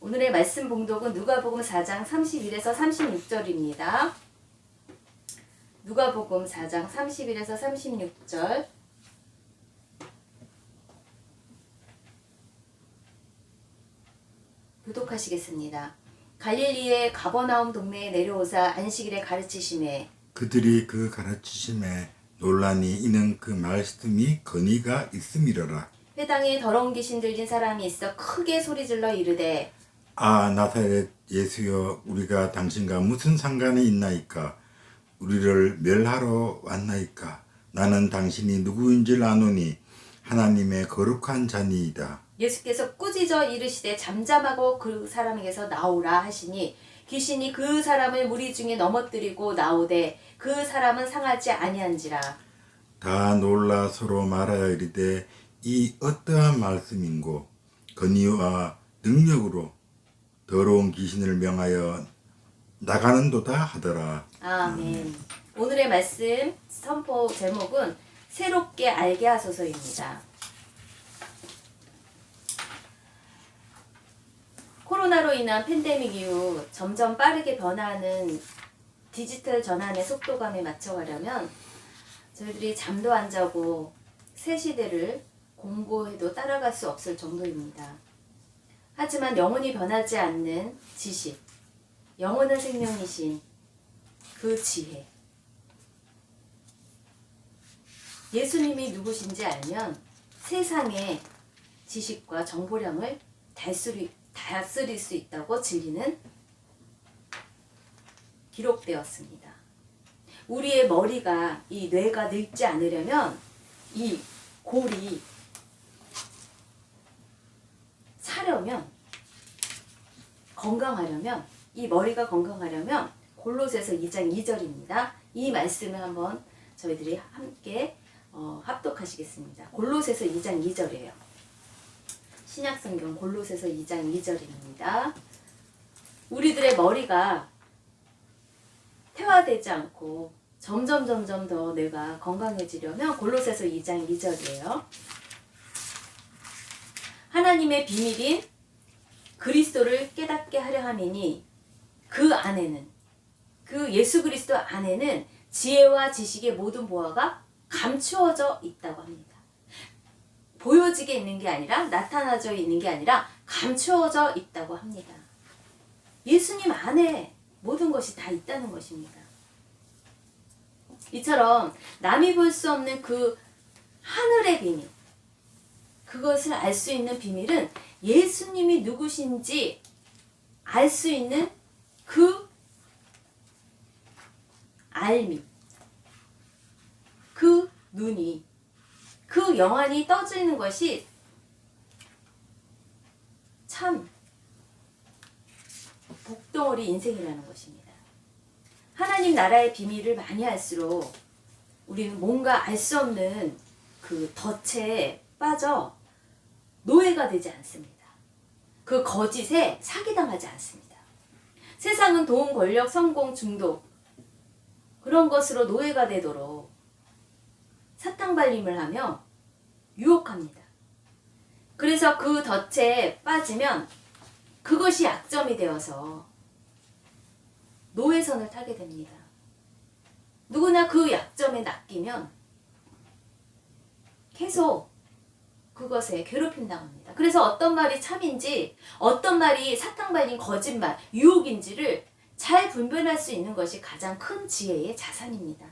오늘의 말씀 봉독은 누가복음 4장 31에서 36절입니다. 누가복음 4장 31에서 36절 교독하시겠습니다. 갈릴리의 가버나움 동네에 내려오사 안식일에 가르치심에 그들이 그 가르치심에 논란이 있는 그 말씀이 건의가 있음이러라. 회당에 더러운 귀신 들린 사람이 있어 크게 소리질러 이르되 아 나사렛 예수여 우리가 당신과 무슨 상관이 있나이까? 우리를 멸하러 왔나이까? 나는 당신이 누구인 줄 아노니 하나님의 거룩한 자니이다. 예수께서 꾸짖어 이르시되 잠잠하고 그 사람에게서 나오라 하시니 귀신이 그 사람을 무리 중에 넘어뜨리고 나오되 그 사람은 상하지 아니한지라. 다 놀라 서로 말하여 이르되 이 어떠한 말씀인고? 건의와 능력으로 더러운 귀신을 명하여 나가는도다 하더라. 아멘. 오늘의 말씀 선포 제목은 새롭게 알게 하소서입니다. 코로나로 인한 팬데믹 이후 점점 빠르게 변화하는 디지털 전환의 속도감에 맞춰가려면 저희들이 잠도 안 자고 새 시대를 공고해도 따라갈 수 없을 정도입니다. 하지만 영원히 변하지 않는 지식, 영원한 생명이신 그 지혜. 예수님이 누구신지 알면 세상의 지식과 정보량을 다스리, 다스릴 수 있다고 진리는 기록되었습니다. 우리의 머리가 이 뇌가 늙지 않으려면 이 골이 사려면 건강하려면 이 머리가 건강하려면 골로새서 2장 2절입니다. 이 말씀을 한번 저희들이 함께 어, 합독하시겠습니다. 골로새서 2장 2절이에요. 신약성경 골로새서 2장 2절입니다. 우리들의 머리가 퇴화되지 않고 점점 점점 더 내가 건강해지려면 골로새서 2장 2절이에요. 하나님의 비밀인 그리스도를 깨닫게 하려 함이니 그 안에는 그 예수 그리스도 안에는 지혜와 지식의 모든 보화가 감추어져 있다고 합니다. 보여지게 있는 게 아니라 나타나져 있는 게 아니라 감추어져 있다고 합니다. 예수님 안에 모든 것이 다 있다는 것입니다. 이처럼 남이 볼 수 없는 그 하늘의 비밀, 그것을 알 수 있는 비밀은 예수님이 누구신지 알 수 있는 그 알미, 그 눈이, 그 영안이 떠지는 것이 참 복덩어리 인생이라는 것입니다. 하나님 나라의 비밀을 많이 알수록 우리는 뭔가 알 수 없는 그 덫에 빠져 노예가 되지 않습니다. 그 거짓에 사기당하지 않습니다. 세상은 돈, 권력, 성공, 중독 그런 것으로 노예가 되도록 사탕 발림을 하며 유혹합니다. 그래서 그 덫에 빠지면 그것이 약점이 되어서 노예선을 타게 됩니다. 누구나 그 약점에 낚이면 계속 그것에 괴롭힘 당합니다. 그래서 어떤 말이 참인지, 어떤 말이 사탕 발린 거짓말, 유혹인지를 잘 분별할 수 있는 것이 가장 큰 지혜의 자산입니다.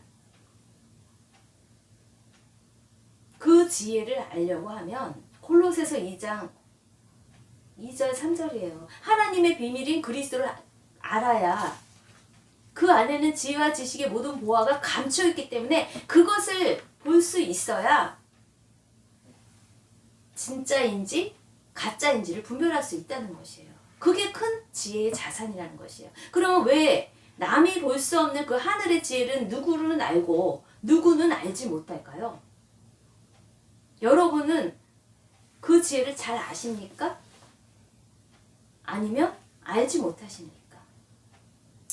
그 지혜를 알려고 하면 콜로새서 2장 2절 3절이에요. 하나님의 비밀인 그리스도를 알아야 그 안에는 지혜와 지식의 모든 보화가 감춰 있기 때문에 그것을 볼 수 있어야 진짜인지 가짜인지를 분별할 수 있다는 것이에요. 그게 큰 지혜의 자산이라는 것이에요. 그럼 왜 남이 볼 수 없는 그 하늘의 지혜를 누구는 알고 누구는 알지 못할까요? 여러분은 그 지혜를 잘 아십니까? 아니면 알지 못하십니까?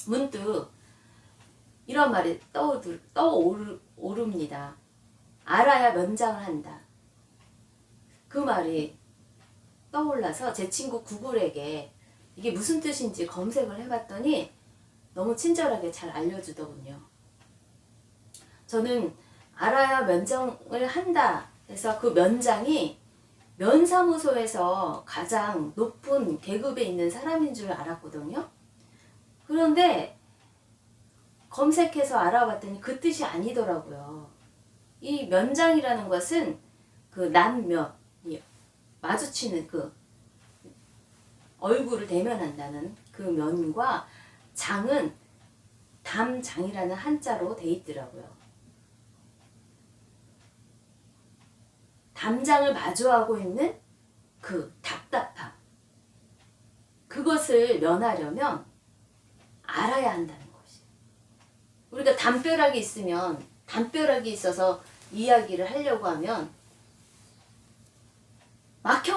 문득 이런 말이 떠오릅니다. 알아야 면장을 한다. 그 말이 떠올라서 제 친구 구글에게 이게 무슨 뜻인지 검색을 해봤더니 너무 친절하게 잘 알려주더군요. 저는 알아야 면장을 한다 해서 그 면장이 면사무소에서 가장 높은 계급에 있는 사람인 줄 알았거든요. 그런데 검색해서 알아봤더니 그 뜻이 아니더라고요. 이 면장이라는 것은 그 난면이 마주치는 그 얼굴을 대면한다는 그 면과 장은 담장이라는 한자로 돼 있더라고요. 담장을 마주하고 있는 그 답답함. 그것을 면하려면 알아야 한다는 것이. 우리가 담벼락이 있으면 담벼락이 있어서 이야기를 하려고 하면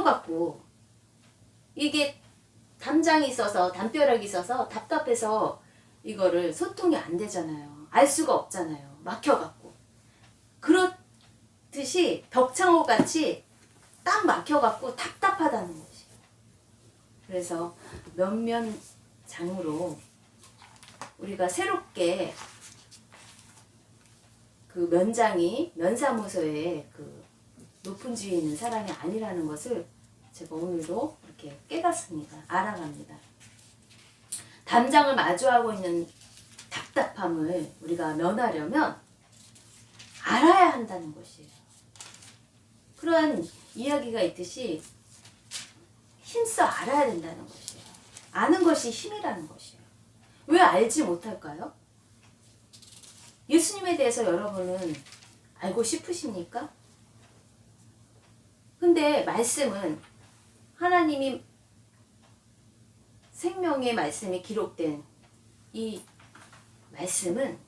막혀갖고 이게 담장이 있어서 담벼락이 있어서 답답해서 이거를 소통이 안 되잖아요. 알 수가 없잖아요. 막혀갖고. 그렇듯이 벽창호 같이 딱 막혀갖고 답답하다는 것이. 그래서 면면장으로 우리가 새롭게 그 면장이 면사무소에 그 높은 지위에 있는 사람이 아니라는 것을 제가 오늘도 이렇게 깨닫습니다. 알아갑니다. 담장을 마주하고 있는 답답함을 우리가 면하려면 알아야 한다는 것이에요. 그러한 이야기가 있듯이 힘써 알아야 된다는 것이에요. 아는 것이 힘이라는 것이에요. 왜 알지 못할까요? 예수님에 대해서 여러분은 알고 싶으십니까? 근데 말씀은 하나님이 생명의 말씀이 기록된 이 말씀은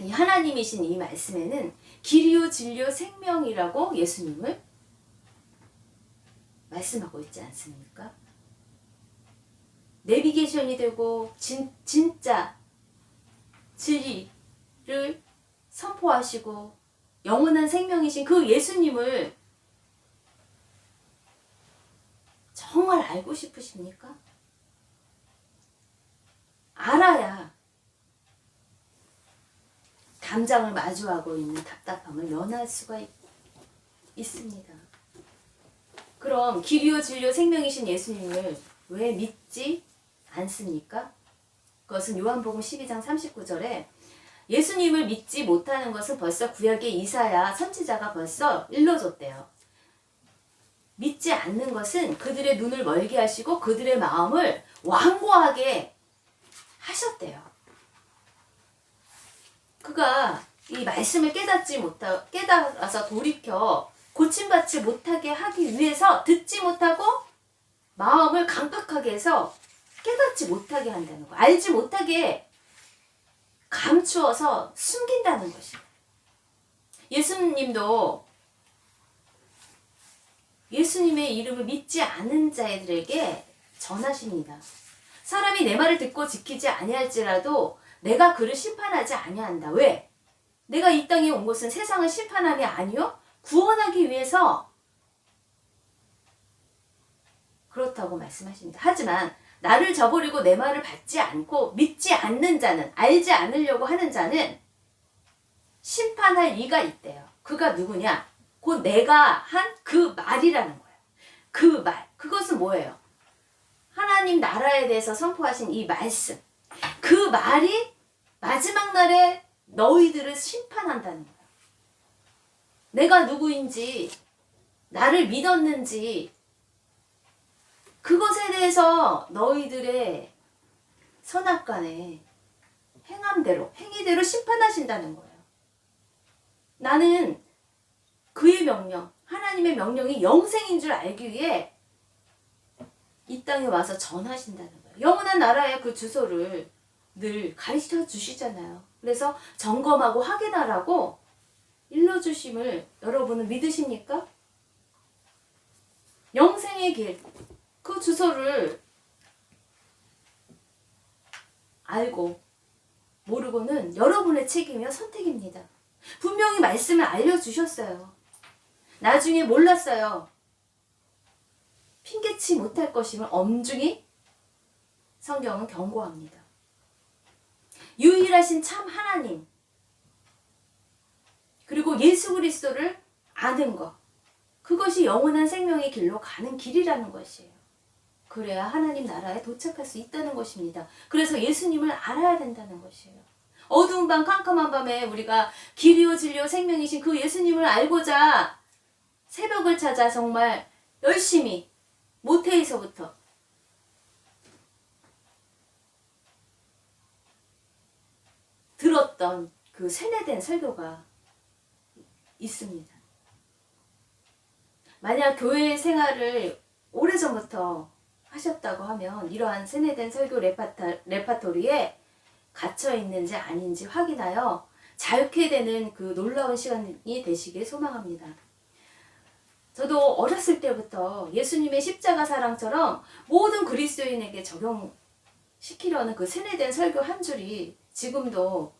이 하나님이신 이 말씀에는 길이요 진리요 생명이라고 예수님을 말씀하고 있지 않습니까? 내비게이션이 되고 진, 진짜 진리를 선포하시고 영원한 생명이신 그 예수님을 정말 알고 싶으십니까? 알아야 담장을 마주하고 있는 답답함을 면할 수가 있, 있습니다. 그럼 길이요 진리요 생명이신 예수님을 왜 믿지 않습니까? 그것은 요한복음 12장 39절에 예수님을 믿지 못하는 것은 벌써 구약의 이사야 선지자가 벌써 일러줬대요. 믿지 않는 것은 그들의 눈을 멀게 하시고 그들의 마음을 완고하게 하셨대요. 그가 이 말씀을 깨닫지 못하 깨달아서 돌이켜 고침받지 못하게 하기 위해서 듣지 못하고 마음을 강팍하게 해서 깨닫지 못하게 한다는 거. 알지 못하게 감추어서 숨긴다는 것이에요. 예수님도 예수님의 이름을 믿지 않는 자들에게 전하십니다. 사람이 내 말을 듣고 지키지 아니할지라도 내가 그를 심판하지 아니한다. 왜? 내가 이 땅에 온 것은 세상을 심판함이 아니요 구원하기 위해서 그렇다고 말씀하십니다. 하지만 나를 저버리고 내 말을 받지 않고 믿지 않는 자는 알지 않으려고 하는 자는 심판할 이가 있대요. 그가 누구냐? 곧 내가 한 그 말이라는 거예요. 그 말. 그것은 뭐예요? 하나님 나라에 대해서 선포하신 이 말씀. 그 말이 마지막 날에 너희들을 심판한다는 거예요. 내가 누구인지, 나를 믿었는지, 그것에 대해서 너희들의 선악간에 행함대로, 행위대로 심판하신다는 거예요. 나는 그의 명령, 하나님의 명령이 영생인 줄 알기 위해 이 땅에 와서 전하신다는 거예요. 영원한 나라의 그 주소를 늘 가르쳐 주시잖아요. 그래서 점검하고 확인하라고 일러주심을 여러분은 믿으십니까? 영생의 길, 그 주소를 알고 모르고는 여러분의 책임이요 선택입니다. 분명히 말씀을 알려주셨어요. 나중에 몰랐어요. 핑계치 못할 것임을 엄중히 성경은 경고합니다. 유일하신 참 하나님 그리고 예수 그리스도를 아는 것 그것이 영원한 생명의 길로 가는 길이라는 것이에요. 그래야 하나님 나라에 도착할 수 있다는 것입니다. 그래서 예수님을 알아야 된다는 것이에요. 어두운 밤 캄캄한 밤에 우리가 길이요 진리요 생명이신 그 예수님을 알고자 새벽을 찾아 정말 열심히 모태에서부터 들었던 그 세뇌된 설교가 있습니다. 만약 교회 생활을 오래전부터 하셨다고 하면 이러한 세뇌된 설교 레파타, 레파토리에 갇혀 있는지 아닌지 확인하여 자유케 되는 그 놀라운 시간이 되시길 소망합니다. 저도 어렸을 때부터 예수님의 십자가 사랑처럼 모든 그리스도인에게 적용시키려는 그 세뇌된 설교 한 줄이 지금도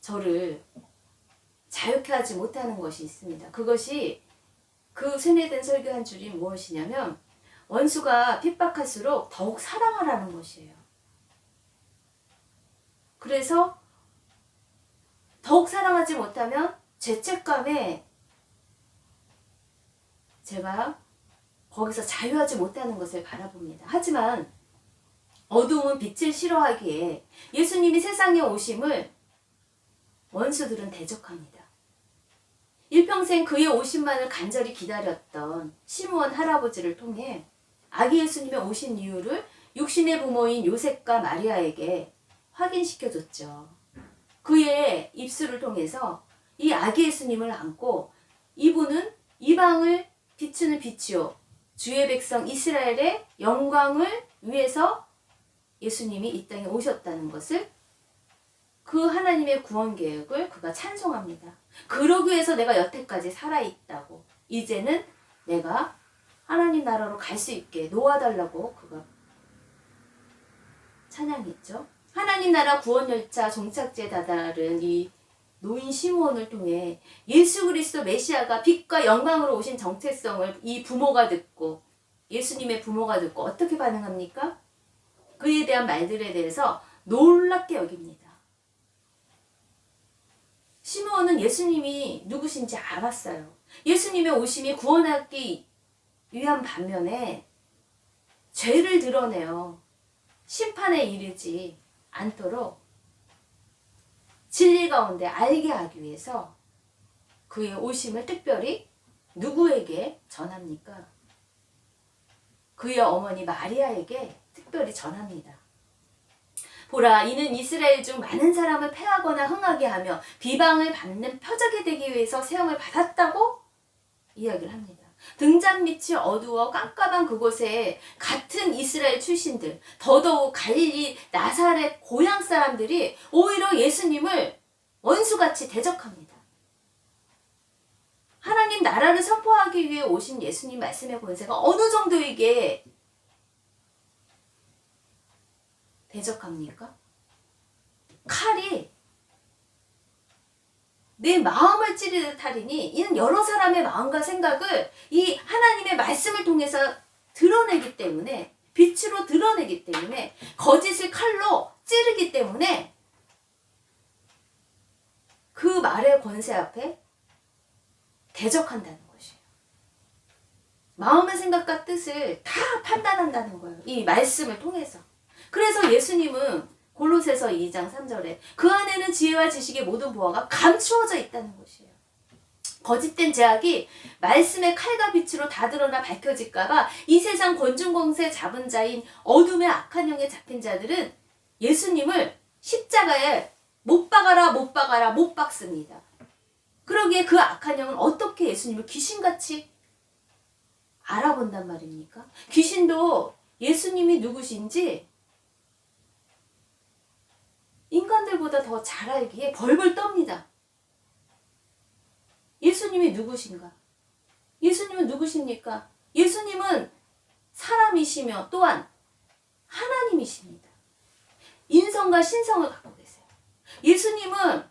저를 자유케 하지 못하는 것이 있습니다. 그것이 그 세뇌된 설교 한 줄이 무엇이냐면 원수가 핍박할수록 더욱 사랑하라는 것이에요. 그래서 더욱 사랑하지 못하면 죄책감에 제가 거기서 자유하지 못하는 것을 바라봅니다. 하지만 어두움은 빛을 싫어하기에 예수님이 세상에 오심을 원수들은 대적합니다. 일평생 그의 오심만을 간절히 기다렸던 시므온 할아버지를 통해 아기 예수님의 오신 이유를 육신의 부모인 요셉과 마리아에게 확인시켜줬죠. 그의 입술을 통해서 이 아기 예수님을 안고 이분은 이방을 비추는 빛이요 주의 백성 이스라엘의 영광을 위해서 예수님이 이 땅에 오셨다는 것을 그 하나님의 구원 계획을 그가 찬송합니다. 그러기 위해서 내가 여태까지 살아있다고. 이제는 내가 하나님 나라로 갈 수 있게 놓아달라고 그가 찬양했죠. 하나님 나라 구원 열차 종착지에 다다른 이 노인 시므온을 통해 예수 그리스도 메시아가 빛과 영광으로 오신 정체성을 이 부모가 듣고 예수님의 부모가 듣고 어떻게 반응합니까? 그에 대한 말들에 대해서 놀랍게 여깁니다. 시므온은 예수님이 누구신지 알았어요. 예수님의 오심이 구원하기 위한 반면에 죄를 드러내어 심판에 이르지 않도록 진리 가운데 알게 하기 위해서 그의 오심을 특별히 누구에게 전합니까? 그의 어머니 마리아에게 특별히 전합니다. 보라, 이는 이스라엘 중 많은 사람을 패하거나 흥하게 하며 비방을 받는 표적이 되기 위해서 세움을 받았다고 이야기를 합니다. 등잔 밑이 어두워 깜깜한 그곳에 같은 이스라엘 출신들, 더더욱 갈릴리 나사렛 고향 사람들이 오히려 예수님을 원수같이 대적합니다. 하나님 나라를 선포하기 위해 오신 예수님 말씀의 권세가 어느 정도에게 대적합니까? 칼이 내 마음을 찌르듯 하리니 이는 여러 사람의 마음과 생각을 이 하나님의 말씀을 통해서 드러내기 때문에 빛으로 드러내기 때문에 거짓을 칼로 찌르기 때문에 그 말의 권세 앞에 대적한다는 것이에요. 마음의 생각과 뜻을 다 판단한다는 거예요. 이 말씀을 통해서. 그래서 예수님은 골로새서 2장 3절에 그 안에는 지혜와 지식의 모든 보화가 감추어져 있다는 것이에요. 거짓된 제약이 말씀의 칼과 빛으로 다 드러나 밝혀질까봐 이 세상 권중공세 잡은 자인 어둠의 악한 영에 잡힌 자들은 예수님을 십자가에 못 박아라 못 박아라 못 박습니다. 그러기에 그 악한 영은 어떻게 예수님을 귀신같이 알아본단 말입니까? 귀신도 예수님이 누구신지 인간들보다 더 잘 알기에 벌벌 떱니다. 예수님이 누구신가? 예수님은 누구십니까? 예수님은 사람이시며 또한 하나님이십니다. 인성과 신성을 갖고 계세요. 예수님은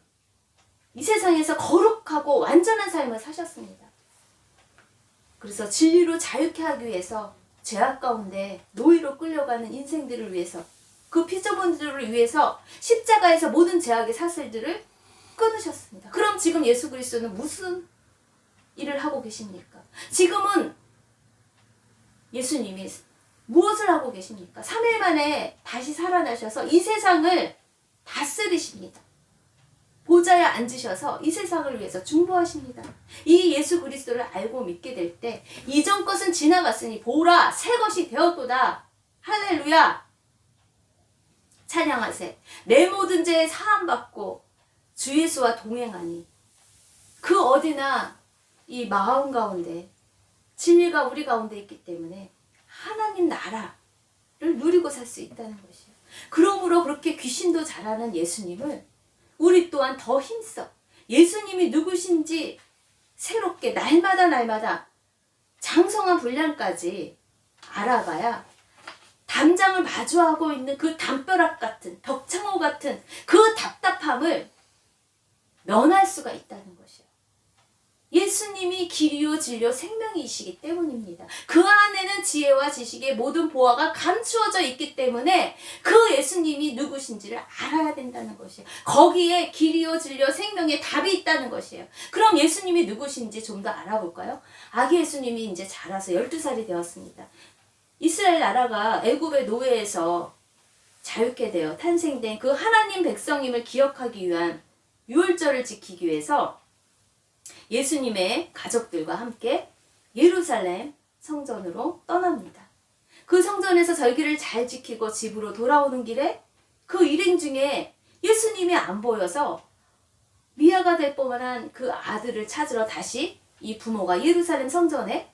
이 세상에서 거룩하고 완전한 삶을 사셨습니다. 그래서 진리로 자유케 하기 위해서 죄악 가운데 노예로 끌려가는 인생들을 위해서 그 피조분들을 위해서 십자가에서 모든 죄악의 사슬들을 끊으셨습니다. 그럼 지금 예수 그리스도는 무슨 일을 하고 계십니까? 지금은 예수님이 무엇을 하고 계십니까? 3일 만에 다시 살아나셔서 이 세상을 다스리십니다. 보좌에 앉으셔서 이 세상을 위해서 중보하십니다. 이 예수 그리스도를 알고 믿게 될 때 이전 것은 지나갔으니 보라 새 것이 되었도다. 할렐루야. 찬양하세. 내 모든 죄에 사함 받고 주 예수와 동행하니 그 어디나 이 마음 가운데 진리가 우리 가운데 있기 때문에 하나님 나라를 누리고 살 수 있다는 것이에요. 그러므로 그렇게 귀신도 잘하는 예수님을 우리 또한 더 힘써 예수님이 누구신지 새롭게 날마다 날마다 장성한 분량까지 알아가야 담장을 마주하고 있는 그 담벼락 같은 벽창호 같은 그 답답함을 면할 수가 있다는 것이요. 예수님이 길이요 진료 생명이시기 때문입니다. 그 안에는 지혜와 지식의 모든 보화가 감추어져 있기 때문에 그 예수님이 누구신지를 알아야 된다는 것이에요. 거기에 길이요 진료 생명의 답이 있다는 것이에요. 그럼 예수님이 누구신지 좀 더 알아볼까요? 아기 예수님이 이제 자라서 12살이 되었습니다. 이스라엘 나라가 애굽의 노예에서 자유케 되어 탄생된 그 하나님 백성임을 기억하기 위한 유월절을 지키기 위해서 예수님의 가족들과 함께 예루살렘 성전으로 떠납니다. 그 성전에서 절기를 잘 지키고 집으로 돌아오는 길에 그 일행 중에 예수님이 안 보여서 미아가 될 뻔한 그 아들을 찾으러 다시 이 부모가 예루살렘 성전에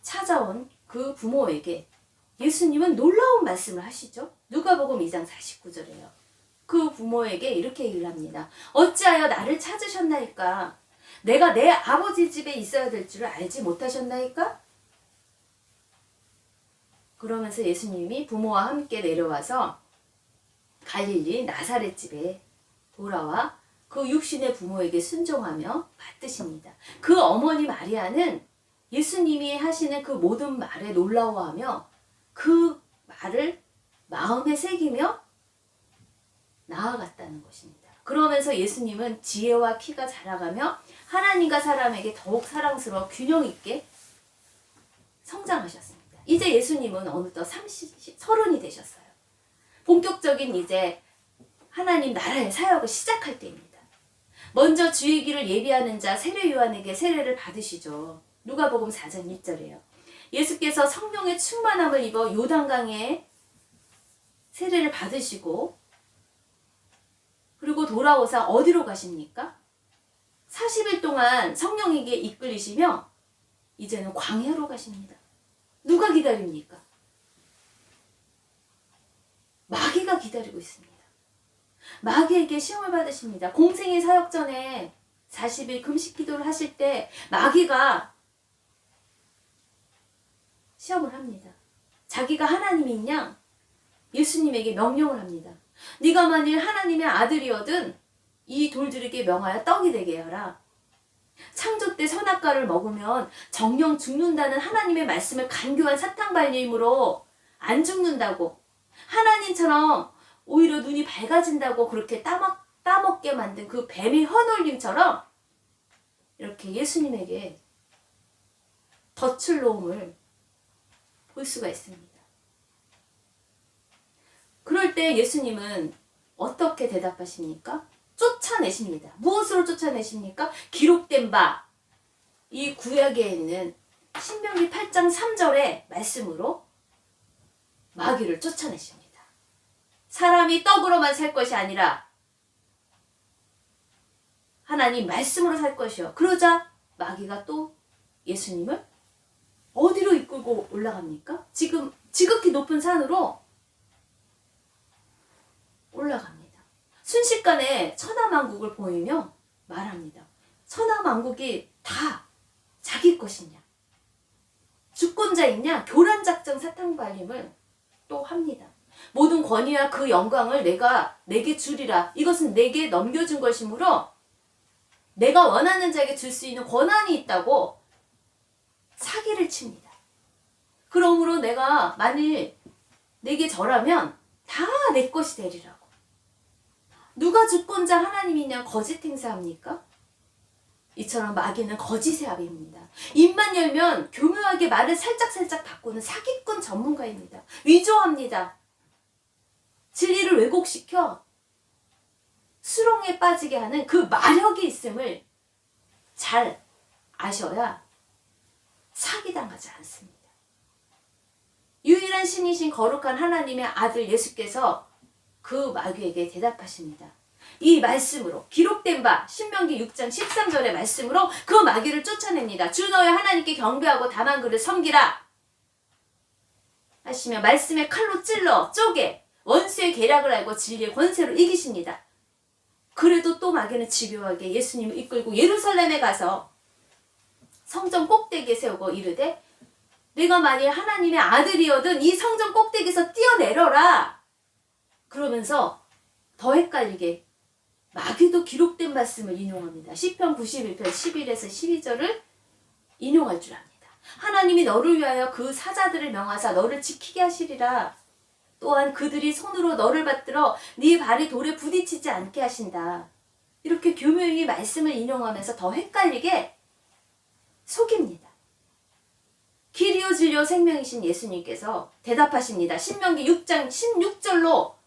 찾아온 그 부모에게 예수님은 놀라운 말씀을 하시죠. 누가복음 2장 49절에요. 그 부모에게 이렇게 얘기를 합니다. 어찌하여 나를 찾으셨나이까? 내가 내 아버지 집에 있어야 될 줄을 알지 못하셨나이까? 그러면서 예수님이 부모와 함께 내려와서 갈릴리 나사렛 집에 돌아와 그 육신의 부모에게 순종하며 받드십니다. 그 어머니 마리아는 예수님이 하시는 그 모든 말에 놀라워하며 그 말을 마음에 새기며 나아갔다는 것입니다. 그러면서 예수님은 지혜와 키가 자라가며 하나님과 사람에게 더욱 사랑스러워 균형 있게 성장하셨습니다. 이제 예수님은 어느덧 30, 30이 되셨어요. 본격적인 이제 하나님 나라의 사역을 시작할 때입니다. 먼저 주의 길을 예비하는 자 세례 요한에게 세례를 받으시죠. 누가복음 4장 1절이에요. 예수께서 성령의 충만함을 입어 요단강에 세례를 받으시고 그리고 돌아오사 어디로 가십니까? 40일 동안 성령에게 이끌리시며 이제는 광야로 가십니다. 누가 기다립니까? 마귀가 기다리고 있습니다. 마귀에게 시험을 받으십니다. 공생의 사역 전에 40일 금식 기도를 하실 때 마귀가 시험을 합니다. 자기가 하나님인 양 예수님에게 명령을 합니다. 네가 만일 하나님의 아들이거든 이 돌들에게 명하여 떡이 되게 하라. 창조 때 선악과를 먹으면 정령 죽는다는 하나님의 말씀을 간교한 사탕 발림으로 안 죽는다고 하나님처럼 오히려 눈이 밝아진다고 그렇게 따먹, 따먹게 만든 그 뱀의 혀놀림처럼 이렇게 예수님에게 덫을 놓음을 볼 수가 있습니다. 그럴 때 예수님은 어떻게 대답하십니까? 쫓아내십니다. 무엇으로 쫓아내십니까? 기록된 바, 이 구약에 있는 신명기 8장 3절의 말씀으로 마귀를 쫓아내십니다. 사람이 떡으로만 살 것이 아니라 하나님 말씀으로 살 것이요. 그러자 마귀가 또 예수님을 어디로 이끌고 올라갑니까? 지금 지극히 높은 산으로 올라갑니다. 순식간에 천하만국을 보이며 말합니다. 천하만국이 다 자기 것이냐? 주권자이냐? 교란작전 사탕발림을 또 합니다. 모든 권위와 그 영광을 내가 내게 주리라. 이것은 내게 넘겨준 것이므로 내가 원하는 자에게 줄 수 있는 권한이 있다고 사기를 칩니다. 그러므로 내가 만일 내게 절하면 다 내 것이 되리라고. 누가 주권자 하나님이냐 거짓 행사합니까? 이처럼 마귀는 거짓의 아비입니다. 입만 열면 교묘하게 말을 살짝살짝 바꾸는 사기꾼 전문가입니다. 위조합니다. 진리를 왜곡시켜 수렁에 빠지게 하는 그 마력이 있음을 잘 아셔야 사기당하지 않습니다. 유일한 신이신 거룩한 하나님의 아들 예수께서 그 마귀에게 대답하십니다. 이 말씀으로 기록된 바 신명기 6장 13절의 말씀으로 그 마귀를 쫓아냅니다. 주 너의 하나님께 경배하고 다만 그를 섬기라 하시며 말씀의 칼로 찔러 쪼개 원수의 계략을 알고 진리의 권세로 이기십니다. 그래도 또 마귀는 집요하게 예수님을 이끌고 예루살렘에 가서 성전 꼭대기에 세우고 이르되 내가 만일 하나님의 아들이어든 이 성전 꼭대기에서 뛰어내려라 그러면서 더 헷갈리게 마귀도 기록된 말씀을 인용합니다. 시편 91편 11에서 12절을 인용할 줄 압니다. 하나님이 너를 위하여 그 사자들을 명하사 너를 지키게 하시리라. 또한 그들이 손으로 너를 받들어 네 발이 돌에 부딪히지 않게 하신다. 이렇게 교묘히 말씀을 인용하면서 더 헷갈리게 속입니다. 길이요 진리요 생명이신 예수님께서 대답하십니다. 신명기 6장 16절로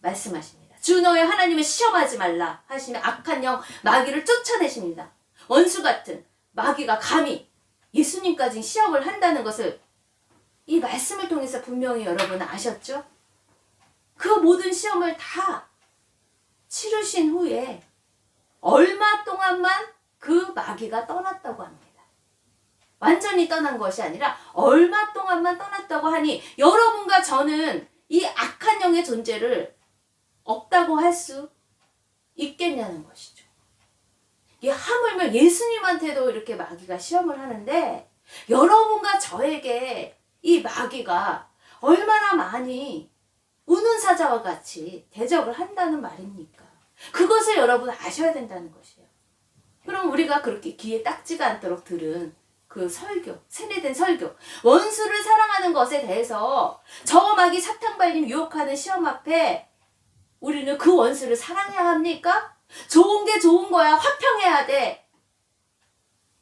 말씀하십니다. 주 너의 하나님을 시험하지 말라 하시며 악한 영 마귀를 쫓아내십니다. 원수 같은 마귀가 감히 예수님까지 시험을 한다는 것을 이 말씀을 통해서 분명히 여러분 아셨죠? 그 모든 시험을 다 치르신 후에 얼마 동안만 그 마귀가 떠났다고 합니다. 완전히 떠난 것이 아니라 얼마 동안만 떠났다고 하니 여러분과 저는 이 악한 영의 존재를 없다고 할 수 있겠냐는 것이죠. 이 하물며 예수님한테도 이렇게 마귀가 시험을 하는데 여러분과 저에게 이 마귀가 얼마나 많이 우는 사자와 같이 대적을 한다는 말입니까? 그것을 여러분 아셔야 된다는 것이에요. 그럼 우리가 그렇게 귀에 딱지가 않도록 들은 그 설교, 세뇌된 설교, 원수를 사랑하는 것에 대해서 저 마귀 사탕 발림 유혹하는 시험 앞에 우리는 그 원수를 사랑해야 합니까? 좋은 게 좋은 거야. 화평해야 돼.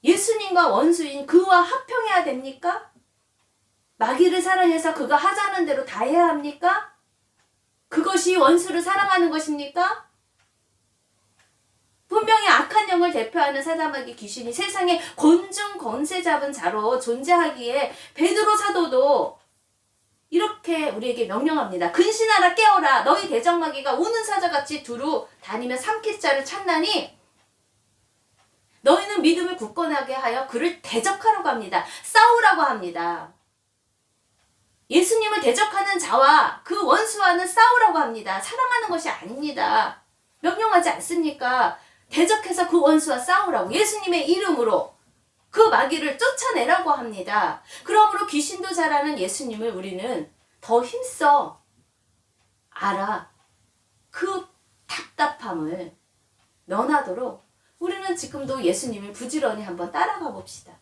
예수님과 원수인 그와 화평해야 됩니까? 마귀를 사랑해서 그가 하자는 대로 다 해야 합니까? 그것이 원수를 사랑하는 것입니까? 분명히 악한 영을 대표하는 사자마귀 귀신이 세상에 곤중 권세 잡은 자로 존재하기에 베드로 사도도 이렇게 우리에게 명령합니다. 근신하라 깨어라 너희 대적마귀가 우는 사자같이 두루 다니며 삼킬 자를 찾나니 너희는 믿음을 굳건하게 하여 그를 대적하라고 합니다. 싸우라고 합니다. 예수님을 대적하는 자와 그 원수와는 싸우라고 합니다. 사랑하는 것이 아닙니다. 명령하지 않습니까? 대적해서 그 원수와 싸우라고 예수님의 이름으로 그 마귀를 쫓아내라고 합니다. 그러므로 귀신도 잘하는 예수님을 우리는 더 힘써 알아 그 답답함을 면하도록 우리는 지금도 예수님을 부지런히 한번 따라가 봅시다.